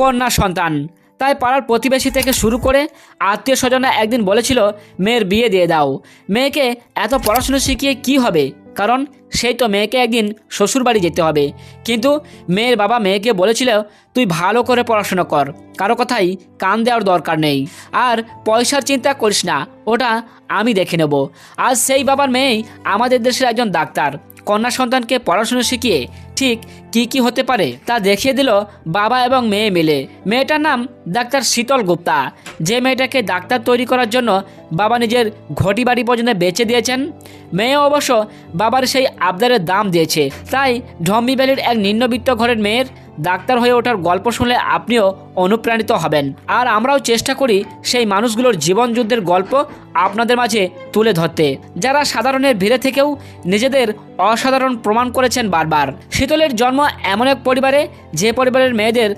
কন্যা সন্তান। তাই পাড়ার প্রতিবেশী থেকে শুরু করে আত্মীয় স্বজনরা একদিন বলেছিল, মেয়ের বিয়ে দিয়ে দাও। মেয়েকে এত পড়াশুনো শিখিয়ে কি হবে? কারণ সেই তো মেয়েকে একদিন শ্বশুরবাড়ি যেতে হবে। কিন্তু মেয়ের বাবা মেয়েকে বলেছিল, তুই ভালো করে পড়াশোনা কর। কারও কথাই কান দেওয়ার দরকার নেই। আর পয়সার চিন্তা করিস না। ওটা আমি দেখে নেব। আজ সেই বাবার মেয়েই আমাদের দেশের একজন ডাক্তার। কন্যা সন্তানকে পড়াশুনো শিখিয়ে ঠিক কি কি হতে পারে তা দেখিয়ে দিল বাবা এবং মেয়ে মিলে। মেয়েটার নাম ডাক্তার শীতল গুপ্তা। যে মেয়েটাকে ডাক্তার তৈরি করার জন্য বাবা নিজের ঘটি বাড়ি পর্যন্ত বেচে দিয়েছেন মেয়ে অবশ্য বাবার সেই আবদারের দাম দিয়েছে। তাই ঢম্বি ভ্যালির এক নিম্নবিত্ত ঘরের মেয়ের ডাক্তার হয়ে ওঠার গল্প শুনলে আপনিও অনুপ্রাণিত হবেন। আর আমরাও চেষ্টা করি সেই মানুষগুলোর জীবন যুদ্ধের গল্প আপনাদের মাঝে তুলে ধরতে। যারা সাধারণের ভিড়ে থেকেও নিজেদের অসাধারণ প্রমাণ করেছেন বারবার। শীতলের জন্ম এমন এক পরিবারে যে পরিবারের মেয়েদের